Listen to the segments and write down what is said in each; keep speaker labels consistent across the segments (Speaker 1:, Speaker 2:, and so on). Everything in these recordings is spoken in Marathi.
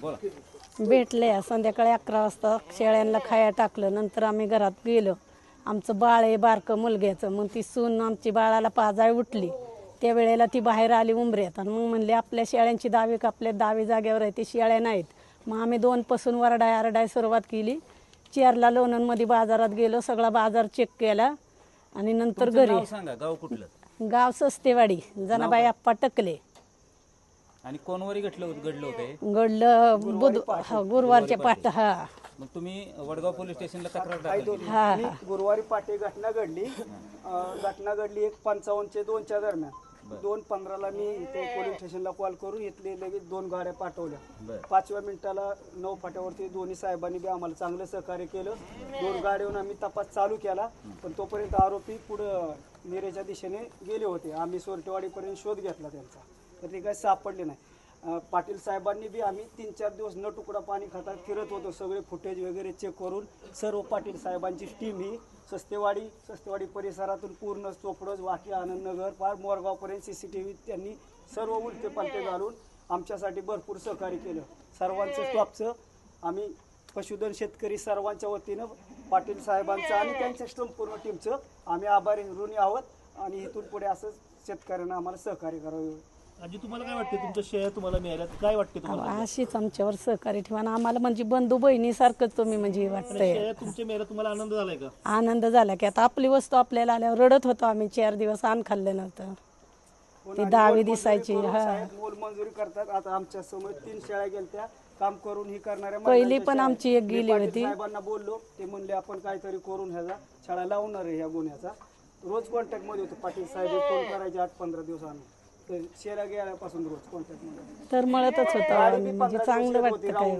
Speaker 1: बोला.
Speaker 2: भेटले. संध्याकाळी अकरा वाजता शेळ्यांना खाया टाकलं. नंतर आम्ही घरात गेलो. आमचं बाळ आहे बारकं मुलग्याचं. मग ती सून आमची बाळाला पाजाळ उठली. त्या वेळेला ती बाहेर आली उंबऱ्यात. आणि मग म्हणले आपल्या शेळ्यांची दावी कापल्या दावी जागेवर आहे. ते शेळ्या नाहीत. मग आम्ही दोन पासून वरडाय आरडाय सुरुवात केली. चारला लोणंदमध्ये बाजारात गेलो. सगळा बाजार चेक केला. आणि नंतर घरी.
Speaker 1: गाव कुठलं?
Speaker 2: गाव सस्तेवाडी. जनाबाई आप्पा टकले.
Speaker 1: आणि कोणवरी घडलं होत- घडलं होतं हे?
Speaker 2: गडलं बुध हा, गुरुवारच्या पाठ हा.
Speaker 1: मग तुम्ही वडगाव पोलीस स्टेशनला तक्रार दाखल केली.
Speaker 2: हा
Speaker 3: गुरुवारी पाटे घटना घडली. अं, घटना घडली एक पंचावन्नचे दोनच्या दरम्यान. दोन पंधराला मी इथे पोलीस स्टेशनला कॉल करून इथले लगेच दोन गाड्या पाठवल्या.
Speaker 1: बरं.
Speaker 3: पाचव्या मिनिटाला नऊ फाट्यावरती दोन्ही साहेबांनी बी आम्हाला चांगलं सहकार्य केलं. दोन गाड्यावरून आम्ही तपास चालू केला. पण तोपर्यंत आरोपी पुढं निरेच्या दिशेने गेले होते. आम्ही सोरटेवाडीपर्यंत शोध घेतला त्यांचा. तर ते काही सापडले नाही. पाटील साहेबांनी बी आम्ही तीन चार दिवस न तुकडा पाणी खातात फिरत होतो सगळे फुटेज वगैरे चेक करून. सर्व पाटील साहेबांची टीम ही. सस्तेवाडी सस्तेवाडी परिसरातून पूर्ण चोपडज वाकी आनंदनगर पार मोरगावपर्यंत सी सी टी व्ही त्यांनी सर्व उलटे पालटे घालून आमच्यासाठी भरपूर सहकार्य केलं. सर्वांचं स्टॉपचं आम्ही पशुधन शेतकरी सर्वांच्या वतीनं पाटील साहेबांचं आणि त्यांच्या संपूर्ण टीमचं आम्ही आभारी ऋणी आहोत. आणि इथून पुढे असं शेतकऱ्यांना आम्हाला सहकार्य करावं.
Speaker 4: आजी तुम्हाला काय वाटते तुमच्या शेळ्या तुम्हाला मिळाल्यात काय वाटते तुम्हाला?
Speaker 2: अशीच आमच्यावर सहकार्य ठेवा आणि आम्हाला म्हणजे बंधू बहिणीसारखंच तुम्ही म्हणजे वाटतंय.
Speaker 4: शेळ्या तुमच्या मिळाल्या तुम्हाला आनंद झालाय का?
Speaker 2: आनंद झाला की आता आपली वस्तू आपल्याला आल्यावर रडत होतो आम्ही. चार दिवस आण खाल्लं नव्हतं. ती दहावी दिसायची हा.
Speaker 3: मोल मंजुरी करतात. आता आमच्यासमोर तीन शाळा गेलत्या. काम करून ही करणाऱ्या
Speaker 2: पहिली पण. आमची एक
Speaker 3: मी
Speaker 2: गेली
Speaker 3: पाटील
Speaker 2: होती.
Speaker 3: साहेबांना बोललो. ते म्हणले आपण काहीतरी करून ह्याचा शाळा लावणार आहे ह्या गुन्ह्याचा. रोज कॉन्टॅक्टमध्ये होतो. पाटील साहेब फोन करायचे आठ पंधरा दिवस आम्ही. तर शेरा गेल्यापासून रोज कॉन्टॅक्टमध्ये.
Speaker 2: तर मळतच होतं आम्ही म्हणजे चांगलं वाटतं काय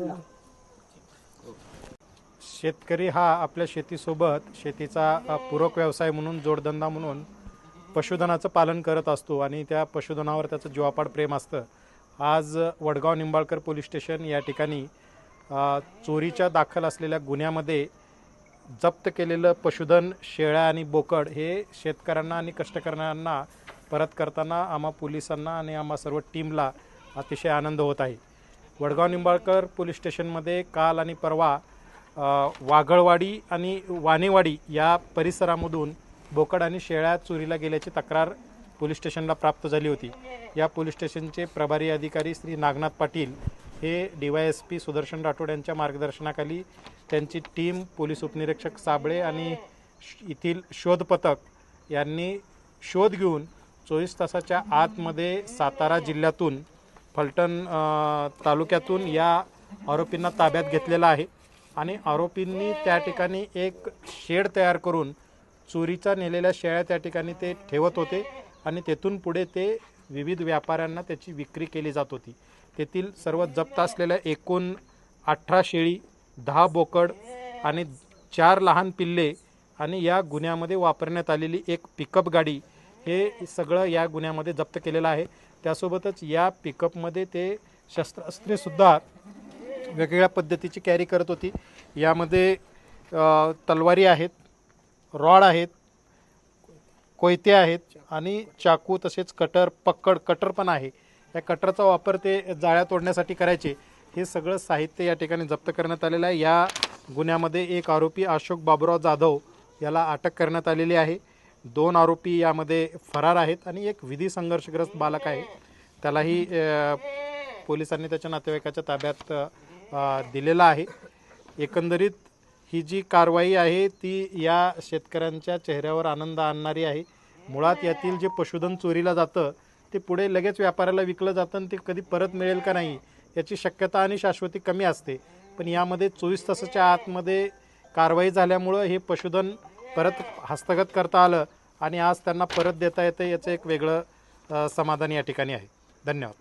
Speaker 5: शेतकरी हा आपल्या शेतीसोबत शेतीचा अ, पूरक व्यवसाय म्हणून जोडधंदा म्हणून पशुधनाचं पालन करत असतो आणि त्या पशुधनावर त्याचं जीवापाड प्रेम असतं. आज वडगाव निंबाळकर पोलीस स्टेशन या ठिकाणी अ, चोरीच्या दाखल असलेल्या गुन्ह्यामध्ये जप्त केलेलं पशुधन शेळ्या आणि बोकड हे शेतकऱ्यांना आणि कष्टकऱ्यांना परत करताना आम्हा पोलिसांना आणि आम्हा सर्व टीमला अतिशय आनंद होत आहे. वडगाव निंबाळकर पोलीस स्टेशनमध्ये काल आणि परवा वाघळवाडी आणि वानेवाडी या परिसरामधून बोकड आणि शेळ्या चोरीला गेल्याची तक्रार पोलीस स्टेशनला प्राप्त झाली होती. या पोलीस स्टेशनचे प्रभारी अधिकारी श्री नागनाथ पाटील हे D Y S P Sudarshan Rathod यांच्या मार्गदर्शनाखाली त्यांची टीम पोलीस उपनिरीक्षक साबळे आणि श- येथील शोध पथक यांनी शोध घेऊन चोवीस तासाच्या आतमध्ये सातारा जिल्ह्यातून फलटण तालुक्यातून या आरोपींना ताब्यात घेतलेला आहे आणि आरोपींनी त्या ठिकाणी एक शेड तयार करून चोरीचा नेलेल्या शेळ्या त्या ठिकाणी ते ठेवत होते आणि तेथून पुढे ते विविध व्यापाऱ्यांना त्याची विक्री केली जात होती. तेथील सर्व जप्त असलेल्या एकूण अठरा शेळी दहा बोकड आणि चार लहान पिल्ले आणि या गुन्ह्यामध्ये वापरण्यात आलेली एक पिकअप गाडी हे सगळं या गुन्ह्यामध्ये जप्त केलेलं आहे. त्यासोबतच या पिकअपमध्ये ते शस्त्रास्त्रेसुद्धा वेगवेगळ्या पद्धतीची कॅरी करत होती. यामध्ये तलवारी आहेत रॉड आहेत कोयते आहेत आणि चाकू तसेच कटर पक्कड कटर पण आहे. या कटरचा वापर ते जाळ्या तोडण्यासाठी करायचे. हे सगळं साहित्य या ठिकाणी जप्त करण्यात आलेलं आहे. या गुन्ह्यामध्ये एक आरोपी अशोक बाबुराव जाधव याला अटक करण्यात आलेली आहे. दोन आरोपी यामध्ये फरार आहेत आणि एक विधी संघर्षग्रस्त बालक आहे. त्यालाही पोलिसांनी त्याच्या नातेवाईकाच्या ताब्यात दिलेला आहे. एकंदरीत ही जी कारवाई आहे ती या शेतकऱ्यांच्या चेहऱ्यावर आनंद आणणारी आहे. मुळात यातील जे पशुधन चोरीला जातं ते पुढे लगेच व्यापाऱ्याला विकलं जातं आणि ते कधी परत मिळेल का नाही याची शक्यता आणि शाश्वती कमी असते. पण यामध्ये चोवीस तासाच्या आतमध्ये कारवाई झाल्यामुळं हे पशुधन परत हस्तगत करता आलं आणि आज त्यांना परत देता येतं याचं एक वेगळं समाधान या ठिकाणी आहे. धन्यवाद.